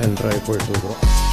என்ட்ராகி போயிட்டு இருக்கிறோம் Welcome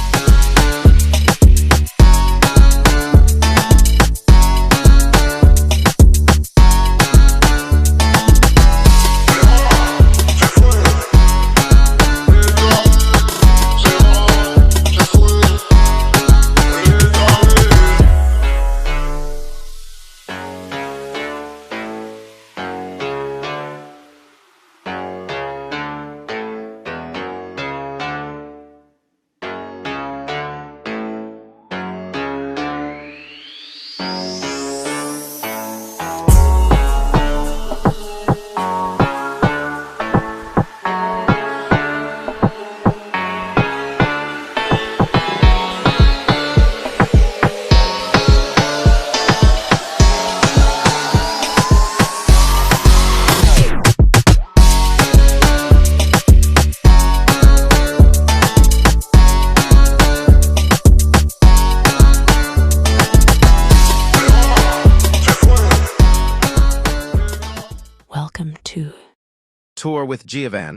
Tour with Giovan.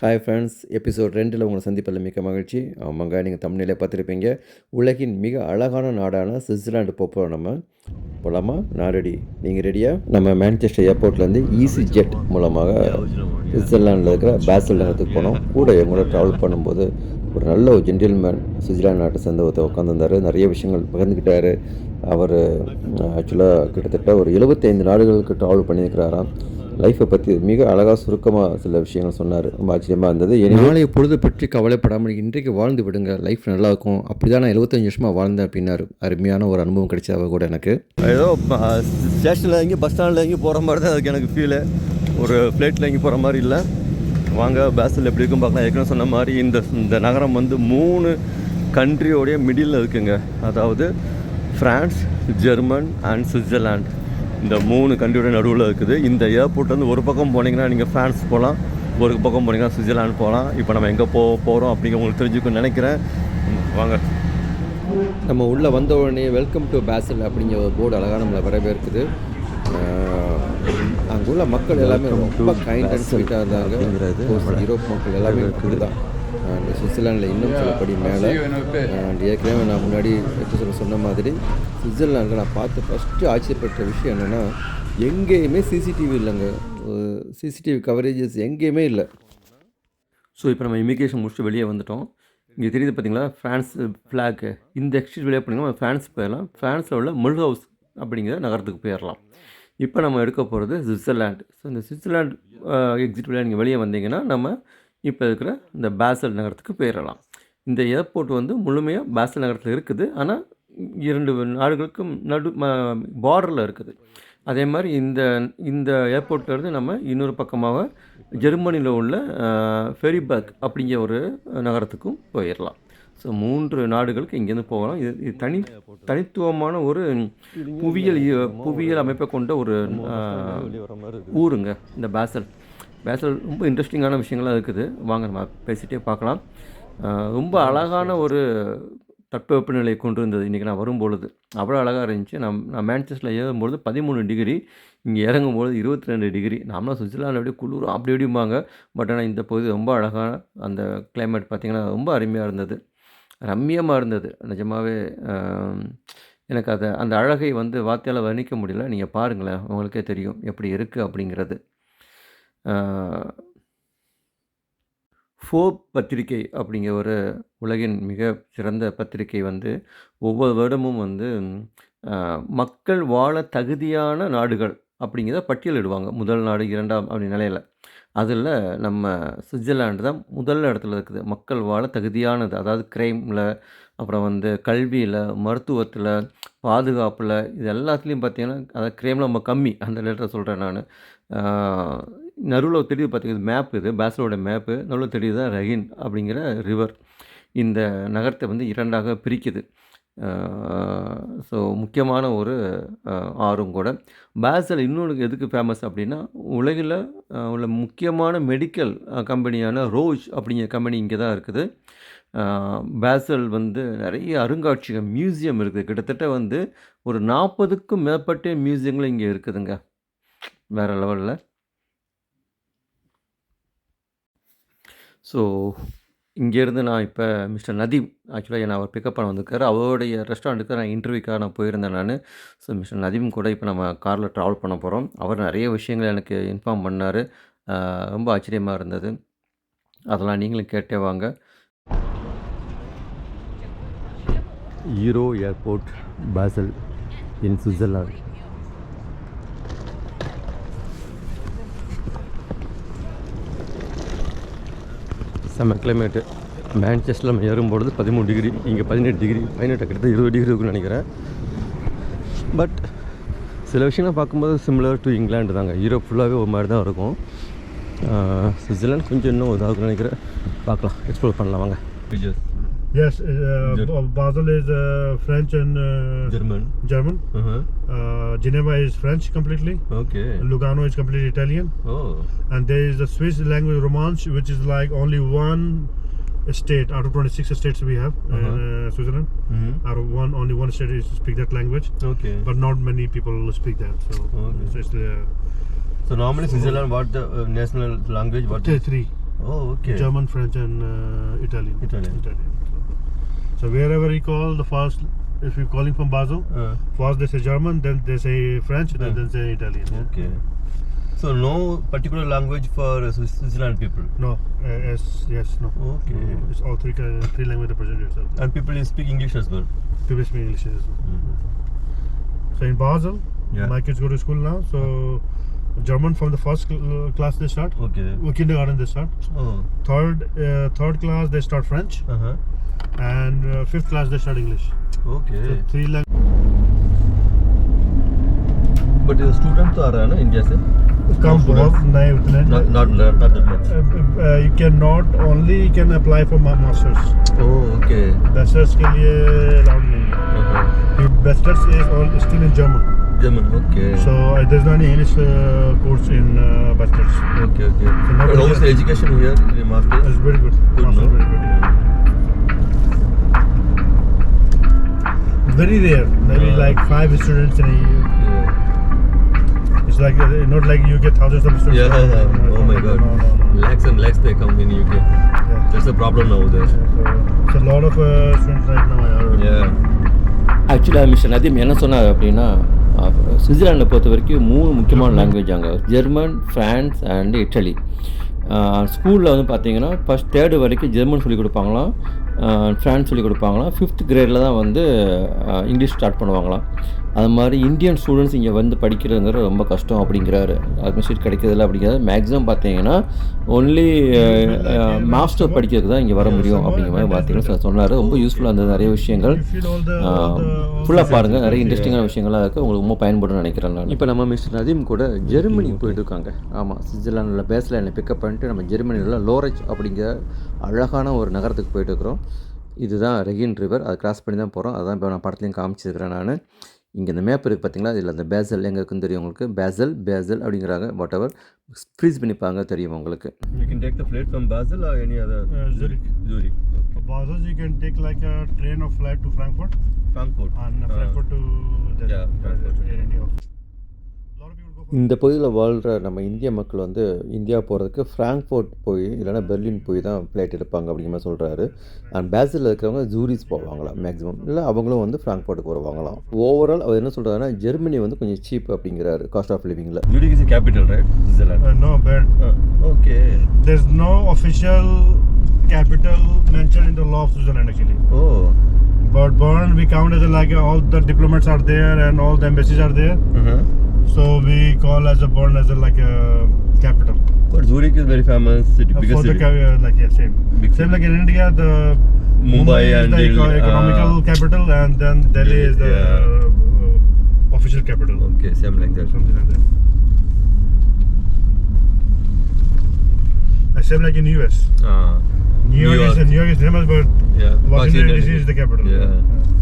Hi friends episode ரெண்டில் உங்களை சந்திப்பதில் மிக்க மகிழ்ச்சி. ஆமாங்க நீங்கள் தமிழில் பார்த்துருப்பீங்க. உலகின் மிக அழகான நாடான சுவிட்சர்லாண்டு போகிறோம் நம்ம போகலாமா நான் ரெடி நீங்கள் ரெடியா நம்ம மேன்செஸ்டர் ஏர்போர்ட்லேருந்து ஈஸி ஜெட் மூலமாக சுவிட்சர்லாண்டில் இருக்கிற பேசல் நகரத்துக்கு போனோம். கூட எங்களோட ட்ராவல் பண்ணும்போது ஒரு நல்ல ஒரு ஜென்டில்மேன் சுவிட்சர்லாந்து நாட்டை சேர்ந்த ஒருத்தர் உட்காந்துருந்தார் நிறைய விஷயங்கள் பகிர்ந்துக்கிட்டார். அவர் ஆக்சுவலாக கிட்டத்தட்ட ஒரு எழுபத்தைந்து நாடுகளுக்கு ட்ராவல் பண்ணியிருக்கிறாராம். லைஃப்பை பற்றி மிக அழகாக சுருக்கமாக சில விஷயங்கள் சொன்னார். ரொம்ப ஆச்சரியமாக இருந்தது. நாளைய பொழுது பற்றி கவலைப்படாமல் இன்றைக்கு வாழ்ந்து விடுங்க. லைஃப் நல்லா இருக்கும் அப்படி தான் நான் எழுபத்தஞ்சு வருஷமாக வாழ்ந்தேன் அப்படின்னாரு. அருமையான ஒரு அனுபவம் கிடைச்சா கூட எனக்கு. ஏதோ ஸ்டேஷனில் எங்கேயும் பஸ் ஸ்டாண்டில் எங்கேயும் போகிற மாதிரி தான் அதுக்கு எனக்கு ஃபீலு ஒரு ஃப்ளைட்டில் எங்கேயும் போகிற மாதிரி இல்லை. வாங்க பேஸில் எப்படி இருக்கும் பார்க்கலாம். ஏற்கனவே சொன்ன மாதிரி இந்த இந்த நகரம் வந்து மூணு கண்ட்ரியோடைய மிடில் இருக்குங்க. அதாவது ஃப்ரான்ஸ் ஜெர்மன் அண்ட் சுவிட்சர்லாண்ட் இந்த மூணு கண்ட்ரியோட நடுவில் இருக்குது. இந்த ஏர்போர்ட் வந்து ஒரு பக்கம் போனீங்கன்னா நீங்கள் ஃப்ரான்ஸ் போகலாம் ஒரு பக்கம் போனீங்கன்னா சுவிட்சர்லாண்ட் போகலாம் இப்போ நம்ம எங்கே போ போகிறோம் அப்படிங்கிற உங்களுக்கு தெரிஞ்சுக்கணும்னு நினைக்கிறேன். வாங்க. நம்ம உள்ளே வந்த உடனே வெல்கம் டு பேசல் அப்படிங்கிற ஒரு போர்டு அழகாக நம்மளை வரவேற்குது அங்கே உள்ள மக்கள் எல்லாமே ரொம்ப கைண்ட் அண்ட் ஸ்வீட்டாக இருந்தாங்க. யூரோப் மக்கள் எல்லாமே இப்படி தான் அண்ட் சுவிட்சர்லாண்டில் இன்னும் சிலப்படி மேலே. அண்ட் ஏற்கனவே நான் முன்னாடி எபிசோட சொன்ன மாதிரி சுவிட்சர்லாண்டில் நான் பார்த்து ஃபஸ்ட்டு ஆச்சரியப்பட்ட விஷயம் என்னென்னா எங்கேயுமே சிசிடிவி இல்லைங்க. சிசிடிவி கவரேஜஸ் எங்கேயுமே இல்லை. ஸோ இப்போ நம்ம இமிக்ரேஷன் முடிச்சுட்டு வெளியே வந்துட்டோம். இங்கே தெரியுது பார்த்தீங்களா ஃப்ரான்ஸ் ஃப்ளாக்கு இந்த எக்ஸ்சேஞ்ச் வெளியே போனீங்கன்னா ஃப்ரான்ஸ் போயிடலாம். ஃப்ரான்ஸில் உள்ள முல் ஹவுஸ் அப்படிங்கிற நகரத்துக்கு போயிடலாம். இப்போ நம்ம எடுக்க போகிறது சுவிட்சர்லாண்ட் ஸோ இந்த சுவிட்சர்லாண்ட் எக்ஸிட் வழியாக நீங்கள் வெளியே வந்தீங்கன்னா நம்ம இப்போ இருக்கிற இந்த பேசல் நகரத்துக்கு போயிடலாம். இந்த ஏர்போர்ட் வந்து முழுமையாக பேசல் நகரத்தில் இருக்குது. ஆனால் இரண்டு நாடுகளுக்கும் நடு பார்டரில் இருக்குது. அதே மாதிரி இந்த இந்த ஏர்போர்ட்லேருந்து நம்ம இன்னொரு பக்கமாக ஜெர்மனியில் உள்ள ஃபெரிபர்க் அப்படிங்கிற ஒரு நகரத்துக்கும் போயிடலாம். ஸோ மூன்று நாடுகளுக்கு இங்கேருந்து போகலாம். இது இது தனி தனித்துவமான ஒரு புவியியல் புவியியல் அமைப்பை கொண்ட ஒரு ஊருங்க இந்த பேசல். பேசல் ரொம்ப இன்ட்ரெஸ்டிங்கான விஷயங்கள்லாம் இருக்குது. வாங்க நம்ம பேசிகிட்டே பார்க்கலாம். ரொம்ப அழகான ஒரு தட்பவெப்பநிலை கொண்டு இருந்தது இன்றைக்கி நான் வரும்பொழுது. அவ்வளோ அழகாக இருந்துச்சு. நான் நான் மேன்செஸ்டரில் ஏறும்பொழுது பதிமூணு டிகிரி இங்கே இறங்கும்பொழுது இருபத்தி ரெண்டு டிகிரி. நாமளாம் சுவிட்சர்லாந்து அப்படியே குளிரும் அப்படி இப்படிம்பாங்க. பட் ஆனால் இந்த பகுதி ரொம்ப அழகான அந்த கிளைமேட் பார்த்திங்கன்னா ரொம்ப அருமையாக இருந்தது. ரம்மியமாக இருந்தது. நிஜமாகவே எனக்கு அதை அந்த அழகை வந்து வார்த்தையால் வர்ணிக்க முடியல. நீங்கள் பாருங்களேன் உங்களுக்கே தெரியும் எப்படி இருக்குது அப்படிங்கிறது. ஃபோப் பத்திரிகை அப்படிங்கிற ஒரு உலகின் மிக சிறந்த பத்திரிகை வந்து ஒவ்வொரு வருடமும் வந்து மக்கள் வாழ தகுதியான நாடுகள் அப்படிங்கிறத பட்டியலிடுவாங்க. முதல் நாடு இரண்டாம் அப்படி நிலையில். அதில் நம்ம சுவிட்சர்லாண்டு தான் முதல் இடத்துல இருக்குது. மக்கள் வாழ தகுதியானது. அதாவது கிரைமில் அப்புறம் வந்து கல்வியில் மருத்துவத்தில் பாதுகாப்பில் இது எல்லாத்துலேயும் பார்த்தீங்கன்னா அதாவது கிரைமில் நம்ம கம்மி. அந்த லெட்டரை சொல்கிறேன் நான். நடுவில் தெரியுது பார்த்தீங்கன்னா மேப் இது பேசலோட மேப்பு நடுவில் தெரியுது? தான் ரஹின் அப்படிங்கிற ரிவர் இந்த நகரத்தை வந்து இரண்டாக பிரிக்குது. ஸோ முக்கியமான ஒரு ஆறும் கூட. பேசல் இன்னொன்று எதுக்கு ஃபேமஸ் அப்படின்னா உலகில் உள்ள முக்கியமான மெடிக்கல் கம்பெனியான ரோஜ் அப்படிங்கிற கம்பெனி இங்கே தான் இருக்குது. பேசல் வந்து நிறைய அருங்காட்சியகம் மியூசியம் இருக்குது. கிட்டத்தட்ட வந்து ஒரு நாற்பதுக்கும் மேற்பட்ட மியூசியங்களும் இங்கே இருக்குதுங்க. வேறு லெவலில் ஸோ இங்கேருந்து நான் இப்போ மிஸ்டர் நதீம் ஆக்சுவலாக என்ன அவர் பிக்கப் பண்ண வந்திருக்காரு. அவருடைய ரெஸ்டாரண்ட்டுக்கு நான் இன்டர்வியூக்காக நான் போயிருந்தேன் நான். ஸோ மிஸ்டர் நதீம் கூட இப்போ நம்ம காரில் ட்ராவல் பண்ண போகிறோம் அவர் நிறைய விஷயங்கள் எனக்கு இன்ஃபார்ம் பண்ணார். ரொம்ப ஆச்சரியமாக இருந்தது. அதெல்லாம் நீங்களும் கேட்டே வாங்க. Euro airport Basel in Switzerland. செம்ம கிளைமேட்டு மேன்செஸ்டரில் நம்ம ஏறும்பொழுது பதிமூணு டிகிரி இங்கே பதினெட்டு டிகிரி பதினெட்டு கிட்டத்தட்ட இருபது டிகிரி இருக்குன்னு நினைக்கிறேன். பட் சில விஷயங்கள் பார்க்கும்போது சிமிலர் டு இங்கிலாந்து தாங்க. யூரோப் ஃபுல்லாகவே ஒரு மாதிரி தான் இருக்கும் சுவிட்சர்லாண்ட் கொஞ்சம் இன்னும் இதாகும்னு நினைக்கிறேன். பார்க்கலாம் எக்ஸ்ப்ளோர் பண்ணலாம் வாங்க. Yes, uh, Ger- Basel is uh, French and uh, German. German. Uh-huh. Uh, Geneva is French completely. Okay. Lugano is completely Italian. Oh. And there is the Swiss language Romanche, which is like only one state out of 26 states we have uh-huh. in uh, Switzerland. Mm-hmm. Out of one, only one state is speak that language. Okay. But not many people speak that. So okay. it's, it's. Uh, so normally so Switzerland, what the uh, national language? What? Three. Oh, okay. German, French, and uh, Italian. Italian. Italian. So wherever you call the first, if you're calling from Basel, First they say German, then they say French, then Yeah. they say Italian. Okay. So no particular language for uh, Swiss- Switzerland people. No, uh, yes, yes, no. Okay. No, It's all three ki- three language represent yourself. And people speak English as well. People speak English as well. So in Basel, Yeah. my kids go to school now. So German from the first cl- uh, class they start. Okay. Uh, Kindergarten they start. Oh. Third, uh, third class they start French, Uh huh. and uh, fifth class they start English. Okay. So three language. but the students तो आ रहा है ना India से कम students? बहुत नए उतने not not not that much Uh, uh, you cannot only you can apply for ma- masters. oh okay bachelors के लिए अलाउड नहीं है uh-huh. Bachelors is all still in German German okay so there is no any English course in bachelors okay okay So not but how is the here. education here in the masters it's very good Good, no? Very good very rare maybe Uh. like five students in a year yeah It's like uh, not like you get thousands of students. Yeah No, no, oh my god no, no, no. lakhs and lakhs they come in UK Yeah. that's the problem now there. So, so a lot of uh, students right now are yeah. ஆக்சுவலாக mister Nadeem என்ன சொன்னார் அப்படின்னா சுவிட்சர்லாண்டை பொறுத்த வரைக்கும் மூணு முக்கியமான language அங்கே. German France and idli ஸ்கூலில் வந்து பார்த்தீங்கன்னா ஃபஸ்ட் தேர்டு வரைக்கும் ஜெர்மன் சொல்லிக் கொடுப்பாங்களாம். ஃப்ரான்ஸ் சொல்லிக் கொடுப்பாங்களாம். ஃபிஃப்த் கிரேடில் தான் வந்து இங்கிலீஷ் ஸ்டார்ட் பண்ணுவாங்களாம். அது மாதிரி இந்தியன் ஸ்டூடெண்ட்ஸ் இங்கே வந்து படிக்கிறதுங்கிறது ரொம்ப கஷ்டம் அப்படிங்கிறாரு. அட்மிஷன் கிடைக்கிறதில்ல அப்படிங்கிறது மேக்ஸிமம் பார்த்தீங்கன்னா ஒன்லி மாஸ்டர் படிக்கிறதுக்கு தான் இங்கே வர முடியும் அப்படிங்கிற மாதிரி பார்த்தீங்கன்னா சொன்னார். ரொம்ப யூஸ்ஃபுல்லாக இருந்தது நிறைய விஷயங்கள். ஃபுல்லாக பாருங்கள் நிறைய இன்ட்ரெஸ்டிங்கான விஷயங்கள்லாம் இருக்குது உங்களுக்கு ரொம்ப பயன்படும் நினைக்கிறேன் நான். இப்போ நம்ம மிஸ்டர் நதீம் கூட ஜெர்மனி போயிட்டு இருக்காங்க ஆமாம் சுவிட்சர்லாண்டில் பேஸ்லைனில் என்னை பிக்கப் பண்ணிட்டு நம்ம ஜெர்மனியில் லோரச் அப்படிங்கிற அழகான ஒரு நகரத்துக்கு போயிட்டு இருக்கிறோம் இதுதான் ரெகின் ரிவர் அதை கிராஸ் பண்ணி தான் போகிறோம் அதான் இப்போ நான் படத்துலையும் காமிச்சிருக்கிறேன் நான். இங்கே இந்த மேப் இருக்குது பார்த்தீங்களா இதில் அந்த பேசல் எங்கே இருக்குன்னு தெரியும் உங்களுக்கு பேசல் பேசல் அப்படிங்கிறாங்க வாட் எவர் ஃப்ரீஸ் பண்ணிப்பாங்க தெரியும் உங்களுக்கு You can take the flight from Basel or any other. Uh, Zurich. Zurich. For Basel, you can take like a train or flight to Frankfurt Frankfurt. and Uh, Frankfurt to the yeah, Frankfurt. Air India. A lot of people go for இந்த பகுதியில் வாழ்கிற நம்ம இந்திய மக்கள் வந்து India போகிறதுக்கு Frankfurt போய் இல்லைன்னா பெர்லின் போய் தான் ஃப்ளைட் எடுப்பாங்க அப்படிங்கிற மாதிரி சொல்கிறாரு அண்ட் பேசில் இருக்கிறவங்க ஜூரிஸ் போவாங்களாம் மேக்ஸிமம் இல்லை அவங்களும் வந்து ஃப்ராங்க்ஃபோர்ட்டுக்கு வருவாங்களாம் ஓவரால் அவர் என்ன சொல்கிறாருன்னா ஜெர்மனி வந்து கொஞ்சம் சீப் அப்படிங்கிறாரு காஸ்ட் ஆஃப் லிவிங்கில் the capital, right? Switzerland. Uh, no, but Uh, okay. there's no official capital mentioned in the law of Switzerland actually. Oh. But Bern, we count as a, like uh, all the diplomats are there and all the embassies are there. So we call as a Bern as a like a capital. But Zurich is very famous city, Uh, for city. uh, like yeah, same. Big same city. like in India, the Mumbai is and the eco- Delhi, economical uh, capital, and then Delhi is the yeah. uh, official capital. Okay, same like that. Something like that. Uh, same like in US. Ah. New York, New is New York is famous, but Yeah. Washington DC is the capital. Yeah. Right.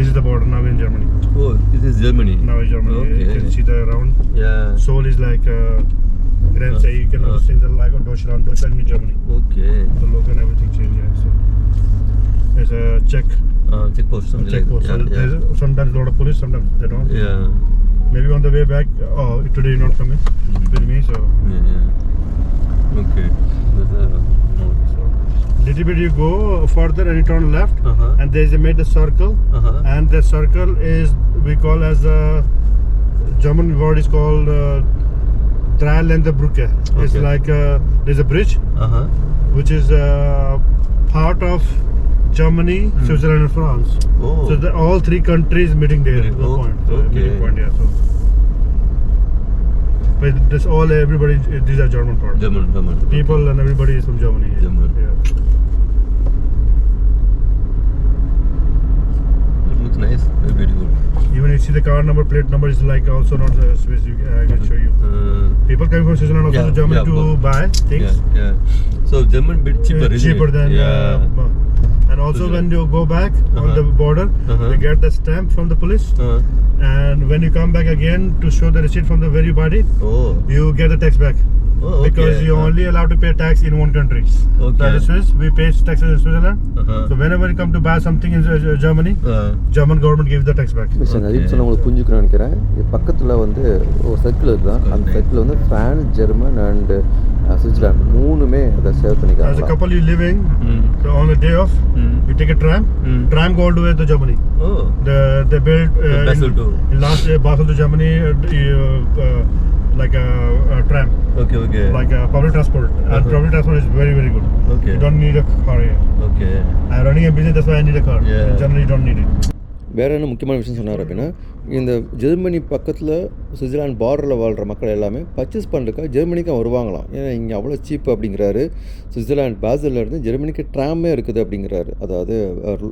This is the border now in Germany. Oh, this is Germany. Now in Germany, you can see the round. Yeah. Seoul is like uh, Grenze. You can Uh, also see the like of Deutschland. Deutschland means Germany. Okay. The logo and everything changed. Yeah. So there's a check, Uh, check post, something check like post. So Yeah. there's sometimes a lot of police, sometimes they don't. yeah. yeah. Maybe on the way back. Oh, today you're not coming with me, so Yeah, yeah. Okay. A no, so. Little bit you go further and you turn left, Uh-huh. and there's a made a circle, Uh-huh. and the circle is we call as a German word is called uh, Dreiländerbrücke. It's Okay. like uh, there's a bridge Uh-huh. which is uh, part of Germany, Switzerland, and France. Oh. So the, all three countries meeting there. Meeting- The point. Okay. meeting point. Yeah. So. But this all everybody these are German part. German, German. okay. People and everybody is from Germany. yeah. German. Yeah. It looks nice. Very beautiful. Even you see the car number, plate number is like also not uh, Swiss. I can show you. Uh, People coming from Switzerland also Yeah, to Germany yeah, to buy things. yeah, yeah. So German bit cheaper, Uh, cheaper than. yeah. Uh, also when you go back on Uh-huh. the border, Uh-huh. you get the stamp from the police. uh, And when you come back again to show the receipt from the very body, oh. you get the tax back. Oh, Because okay. you're Uh, only allowed to pay tax in one country. Okay. That is Swiss. We pay taxes in Switzerland. Uh-huh. So whenever you come to buy something in uh, Germany, Uh, German government gives the tax back. Mister Okay. சொன்ன உங்களுக்கு புரிஞ்சுக்கணும்னு நினைக்கிறேன் பக்கத்தில் வந்து ஒரு circle இருக்குதான் அந்த. Circle வந்து ஃப்ரான்ஸ் ஜெர்மன் அண்டு சுவிட்சர்லாந்து மூணுமே அதை save As a couple you living, mm, so on the day off, mm, you take a tram. mm. Tram go all the way to Germany. Oh. The they built uh, To Basel in, too. in last year Basel to Germany uh, uh, uh, like a, a tram, Okay, okay. like a public transport. And Uh-huh. public transport is very very good. Okay. You don't need a car here. Okay. I'm running a business, that's why I need a car. Yeah. In general, you don't need it. வேறு என்ன முக்கியமான விஷயம் சொன்னார் அப்படின்னா இந்த Germany பக்கத்தில் Switzerland பார்டரில் வாழ்கிற மக்கள் எல்லாமே பர்ச்சேஸ் பண்ணுறதுக்காக ஜெர்மனிக்கு வருவாங்களாம் ஏன்னா இங்கே அவ்வளோ சீப் அப்படிங்கிறாரு சுவிட்சர்லாந்து பாசிலில் இருந்து ஜெர்மனிக்கு ட்ராமே இருக்குது அப்படிங்கிறாரு அதாவது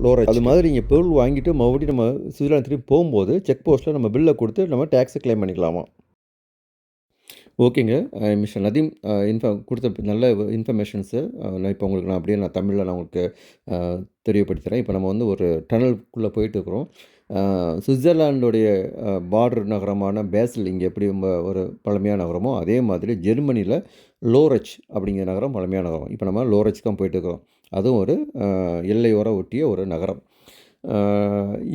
லோரேஜ் அது மாதிரி இங்கே பொருள் வாங்கிட்டு மறுபடியும் நம்ம சுவிட்சர்லாந்து திரும்பி போகும்போது செக் போஸ்ட்டில் நம்ம பில்லை கொடுத்து நம்ம டேக்ஸை க்ளைம் பண்ணிக்கலாமா ஓகேங்க. மிஸ்டர் நதீம் இன்ஃபார்ம் கொடுத்த நல்ல இன்ஃபர்மேஷன்ஸு நான் இப்போ உங்களுக்கு நான் அப்படியே நான் தமிழில் நான் உங்களுக்கு தெரியப்படுத்துகிறேன் இப்போ நம்ம வந்து ஒரு டனலுக்குள்ளே போயிட்டுருக்குறோம். சுவிட்சர்லாண்டுடைய பார்டர் நகரமான பேசல் இங்கே எப்படி ரொம்ப ஒரு பழமையான நகரமோ அதே மாதிரி ஜெர்மனியில் லோரச் அப்படிங்கிற நகரம் பழமையான நகரம். இப்போ நம்ம லோரச் தான் போயிட்டு இருக்கிறோம் அதுவும் ஒரு எல்லையோர ஒட்டிய ஒரு நகரம்.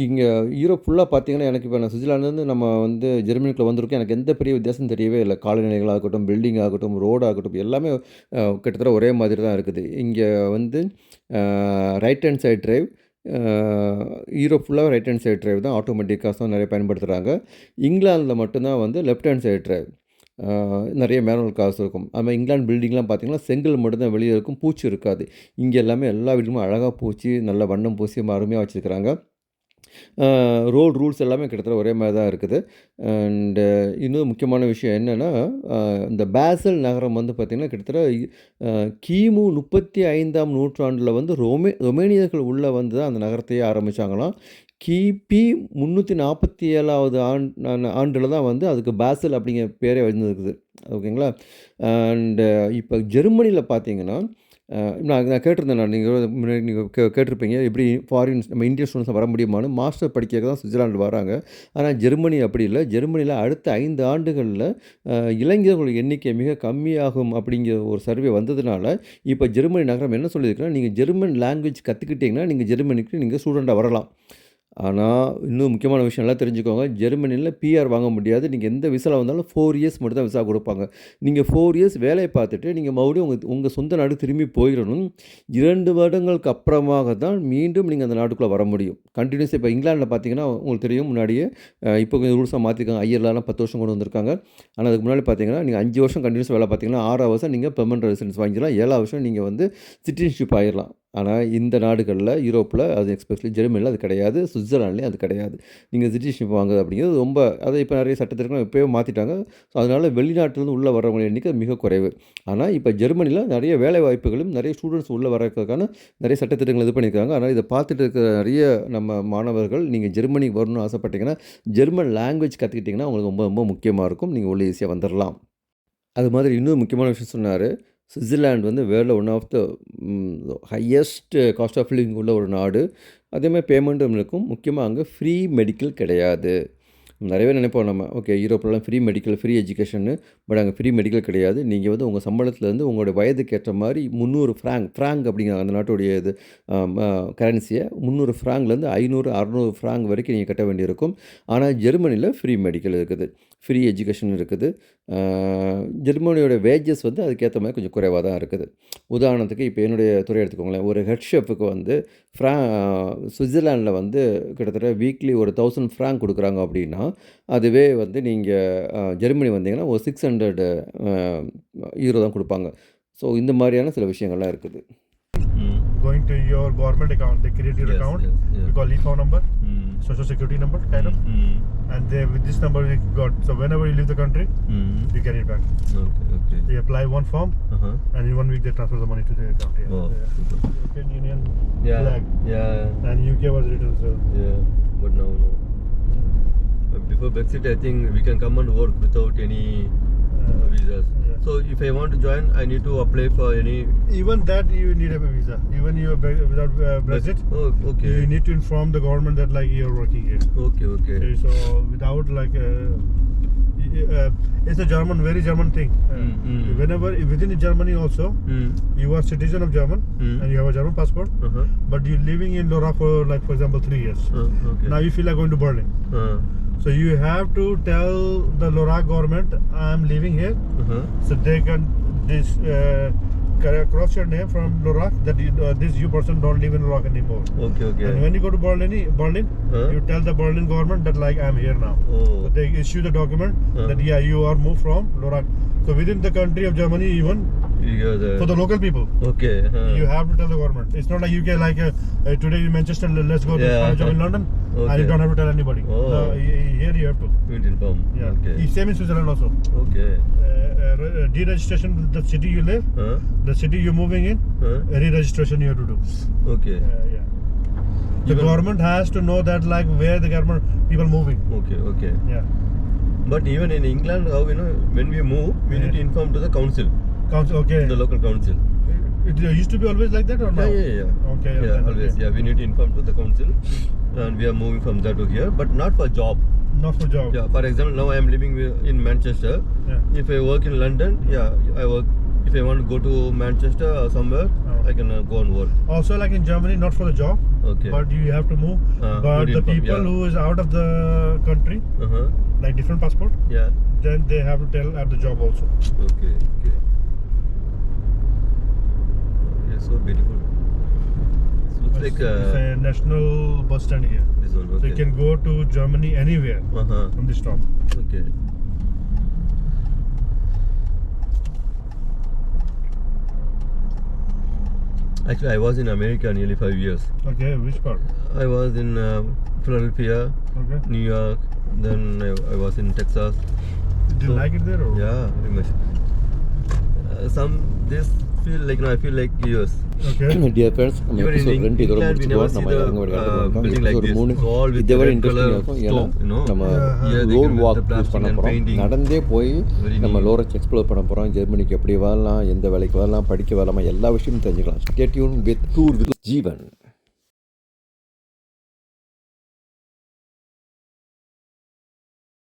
இங்கே யூரோப் ஃபுல்லாக பார்த்தீங்கன்னா எனக்கு இப்போ நான் சுவிட்சர்லாந்துலேருந்து நம்ம வந்து ஜெர்மனிக்குள்ளே வந்திருக்கோம். எனக்கு எந்த பெரிய வித்தியாசம் தெரியவே இல்லை. காலநிலைகளாகட்டும் பில்டிங் ஆகட்டும் ரோடாகட்டும் எல்லாமே கிட்டத்தட்ட ஒரே மாதிரி தான் இருக்குது. இங்கே வந்து right hand side drive Europe ஃபுல்லாக ரைட் ஹேண்ட் சைட் டிரைவ் தான். ஆட்டோமேட்டிக்காக தான் நிறைய பயன்படுத்துகிறாங்க இங்கிலாந்தில் மட்டும்தான் வந்து லெஃப்ட் ஹேண்ட் சைட் டிரைவ் நிறைய மேனுவல் காசு இருக்கும். அதுமாதிரி இங்கிலாந்து பில்டிங்லாம் பார்த்தீங்கன்னா செங்கல் மட்டும்தான் வெளியே இருக்கும் பூச்சி இருக்காது. இங்கே எல்லாமே எல்லா வீடுமே அழகாக பூச்சி நல்ல வண்ணம் பூசி அருமையாக வச்சுருக்கிறாங்க. ரோல் ரூல்ஸ் எல்லாமே கிட்டத்தட்ட ஒரே மாதிரி தான் இருக்குது. அண்டு இன்னும் முக்கியமான விஷயம் என்னென்னா இந்த பேசல் நகரம் வந்து பார்த்திங்கன்னா கிட்டத்தட்ட கிமு முப்பத்தி ஐந்தாம் நூற்றாண்டில் வந்து ரொமே ரொமேனியர்கள் உள்ளே வந்து தான் அந்த நகரத்தையே ஆரம்பித்தாங்களாம் கிபி முந்நூற்றி நாற்பத்தி ஏழாவது ஆண்டு ஆண்டில் தான் வந்து அதுக்கு பேசல் அப்படிங்கிற பேரே வந்துருக்குது. ஓகேங்களா? அண்டு இப்போ ஜெர்மனியில் பார்த்தீங்கன்னா நான் நான் கேட்டிருந்தேன் நான் நீங்கள் முன்னாடி நீங்கள் கே கேட்டிருப்பீங்க எப்படி ஃபாரின் நம்ம இந்தியன் ஸ்டூடெண்ட்ஸ் வர முடியுமான்னு. மாஸ்டர் படிக்க தான் சுவிட்சர்லாந்து வராங்க. ஆனால் ஜெர்மனி அப்படி இல்லை. ஜெர்மனியில் அடுத்த ஐந்து ஆண்டுகளில் இளைஞர்கள் எண்ணிக்கை மிக கம்மியாகும் அப்படிங்கிற ஒரு சர்வே வந்ததுனால இப்போ ஜெர்மனி நகரம் என்ன சொல்லியிருக்குன்னா நீங்கள் ஜெர்மன் லாங்குவேஜ் கற்றுக்கிட்டிங்கன்னா நீங்கள் ஜெர்மனிக்கு நீங்கள் ஸ்டூடெண்ட்டாக வரலாம். ஆனால் இன்னும் முக்கியமான விஷயம் நல்லா தெரிஞ்சுக்கோங்க. ஜெர்மனியில் பிஆர் வாங்க முடியாது. நீங்கள் எந்த விசாவில் வந்தாலும் ஃபோர் இயர்ஸ் மட்டும் தான் விசா கொடுப்பாங்க. நீங்கள் ஃபோர் இயர்ஸ் வேலையை பார்த்துட்டு நீங்கள் மறுபடியும் உங்கள் உங்கள் சொந்த நாடு திரும்பி போயிடணும். இரண்டு வருடங்களுக்கு அப்புறமாக தான் மீண்டும் நீங்கள் அந்த நாட்டுக்குள்ளே வர முடியும். கண்டினியூஸ் இப்போ இங்கிலாந்தில் பார்த்தீங்கன்னா உங்களுக்கு தெரியும் முன்னாடியே இப்போ கொஞ்சம் ரூல்ஸாக மாற்றிருக்காங்க ஐயர்லாம் பத்து வருஷம் கொண்டு வந்திருக்காங்க. ஆனால் அதுக்கு முன்னாடி பார்த்தீங்கன்னா நீங்கள் அஞ்சு வருஷம் கண்டினியூஸ் வேலை பார்த்தீங்கன்னா ஆறாவது வருஷம் நீங்கள் பெர்மனன்ட் ரெசிடென்ஸ் வாங்கிடலாம். ஏழாவது வருஷம் நீங்கள் வந்து சிட்டிசன்ஷிப் ஆயிடலாம். ஆனால் இந்த நாடுகளில் யூரோப்பில் அது எக்ஸ்பெஷலி ஜெர்மனியில் அது கிடையாது சுவிட்சர்லாண்ட்லேயும் அது கிடையாது. நீங்கள் சிட்டிசன்ஷிப் வாங்குது அப்படிங்கிறது ரொம்ப அதை இப்போ நிறைய சட்டத்திற்கும் இப்போயே மாற்றிட்டாங்க ஸோ அதனால் வெளிநாட்டிலேருந்து உள்ளே வரவங்க எண்ணிக்கை மிக குறைவு. ஆனால் இப்போ ஜெர்மனியில் நிறைய வேலை வாய்ப்புகளும் நிறைய ஸ்டூடெண்ட்ஸ் உள்ளே வரதுக்கான நிறைய சட்டத்திட்டங்கள் இது பண்ணியிருக்காங்க. ஆனால் இதை பார்த்துட்டு இருக்கிற நிறைய நம்ம மாணவர்கள் நீங்கள் ஜெர்மனிக்கு வரணும்னு ஆசைப்பட்டீங்கன்னா ஜெர்மன் லாங்குவேஜ் கற்றுக்கிட்டிங்கன்னா உங்களுக்கு ரொம்ப ரொம்ப முக்கியமாக இருக்கும். நீங்கள் உள்ள ஈஸியாக வந்துடலாம் அது மாதிரி இன்னொரு முக்கியமான விஷயம் சொன்னார். சுவிட்சர்லாண்ட் வந்து வேர்ல்டில் one of the highest cost of living உள்ள ஒரு நாடு. அதேமாதிரி பேமெண்ட்டும் இருக்கும். முக்கியமாக அங்கே ஃப்ரீ மெடிக்கல் கிடையாது. நிறையவே நினைப்போம் நம்ம ஓகே யூரோப்லலாம் ஃப்ரீ மெடிக்கல் ஃப்ரீ எஜுகேஷன்னு பட் அங்கே ஃப்ரீ மெடிக்கல் கிடையாது. நீங்கள் வந்து உங்கள் சம்பளத்துலேருந்து உங்களுடைய வயதுக்கு ஏற்ற மாதிரி முந்நூறு ஃப்ராங்க் ஃப்ராங்க் அப்படிங்கிற அந்த நாட்டுடைய இது கரன்சியை முந்நூறு ஃப்ராங்க்லேருந்து ஐநூறு அறநூறு ஃப்ராங்க் வரைக்கும் நீங்கள் கட்ட வேண்டியிருக்கும். ஆனால் ஜெர்மனியில் ஃப்ரீ மெடிக்கல் இருக்குது. ஃப்ரீ எஜுகேஷன் இருக்குது. ஜெர்மனியோட வேஜஸ் வந்து அதுக்கேற்ற மாதிரி கொஞ்சம் குறைவாக தான் இருக்குது. உதாரணத்துக்கு இப்போ என்னுடைய துறை எடுத்துக்கோங்களேன். ஒரு ஹெட் ஷெஃபுக்கு வந்து ஃப்ரா சுவிட்சர்லாண்டில் வந்து கிட்டத்தட்ட வீக்லி ஒரு தௌசண்ட் ஃப்ராங்க் கொடுக்குறாங்க அப்படின்னா அதுவே வந்து நீங்கள் ஜெர்மனி வந்தீங்கன்னா ஒரு சிக்ஸ் ஹண்ட்ரட் யூரோ தான் கொடுப்பாங்க ஸோ இந்த மாதிரியான சில விஷயங்கள்லாம் இருக்குது Mm. Going to your government account, they create your Yes, account. yes, yes. We call e number, Mm. social security number, kind of. Mm. And they, with this number we got. So whenever you leave the country, Mm. you get it back. Okay, okay. You apply one form, Uh-huh. and in one week they transfer the money to the account. Yeah. Oh, Yeah. super. European Union Yeah, flag. yeah, And UK was written so. yeah. But now, no. But before Brexit, I think we can come and work without any uh, visas. yeah. So if I want to join, I need to apply for any. Even that you need a visa. Even you are bre- without uh, Brexit, Oh, okay. you need to inform the government that like you're working here. Okay, okay. Okay, so without like uh, y- uh, it's a German, very German thing. Uh, Mm, mm. Whenever within Germany also, Mm. you are citizen of German Mm. and you have a German passport, Uh-huh. but you're living in Lora for like for example three years. Uh, okay. Now you feel like going to Berlin. Uh, So you have to tell the Lora government I'm living here, uh-huh. so they can this uh, cross your name from Lorak that you, uh, this you person don't live in Lorak anymore. Okay, okay. And when you go to Berlin, Berlin, Huh? you tell the Berlin government that like I'm here now. oh. So they issue the document Huh. that yeah you are moved from Lorak. So within the country of Germany, even for the local people, Okay. Uh, you have to tell the government. It's not like UK like uh, uh, today in Manchester, let's go to Yeah. a job in London, and you don't have to tell anybody. Oh. No, he- he- here you have to. Need inform. Yeah. Okay. Same in Switzerland also. Okay. Uh, uh, uh, deregistration the city you live, Huh? the city you're moving in, Huh? uh, re-registration you have to do. Okay. Uh, yeah. The Even- government has to know that like where the government people moving. Okay. Okay. Yeah. But even in England, how you know when we move, we need to inform to the council, Council. Okay. the local council. It uh, used to be always like that or no? Yeah, yeah, yeah. Okay. Yeah, then always. okay. Yeah, we need to inform to the council, and we are moving from there to here, but not for job. Not for job. Yeah. For example, now I am living in Manchester. Yeah. If I work in London, yeah, I work. If I want to go to Manchester or somewhere, Oh. I can uh, go and work. Also, like in Germany, not for the job, Okay. but you have to move. Uh, but the people yeah. who is out of the country, Uh huh. like different passport, Yeah. then they have to tell at the job also. Okay. Okay. It's so beautiful. It looks It's, like it's uh, a national bus stand here, this one. so you can go to Germany anywhere Uh huh. from this stop. Okay. Actually, I was in America nearly five years. Okay, which part? I was in uh, Philadelphia, Okay. New York. Then I, I was in Texas. Did you like it there or? Yeah, very much. Uh, some this feel like no, I feel like US. Okay. Dear friends நம்ம Even in episode ரெண்டு இதோட England, we never முடிச்சுக்குவோம் see நம்ம the இறங்க uh, building like episode this. மூணு It's all with இதை விட red இன்ட்ரெஸ்டிங்காக color இருக்கும் ஏன்னா stone, you know. நம்ம Yeah, they road can with walk plastic பண்ண and போகிறோம் painting. நடந்தே போய் Very நம்ம neat. லோரன்ஸ் எக்ஸ்ப்ளோர் பண்ண போகிறோம் ஜெர்மனிக்கு எப்படி வரலாம் எந்த வேலைக்கு வரலாம் படிக்க வரலாமா எல்லா விஷயமும் தெரிஞ்சுக்கலாம் stay tuned with tour with Jeevan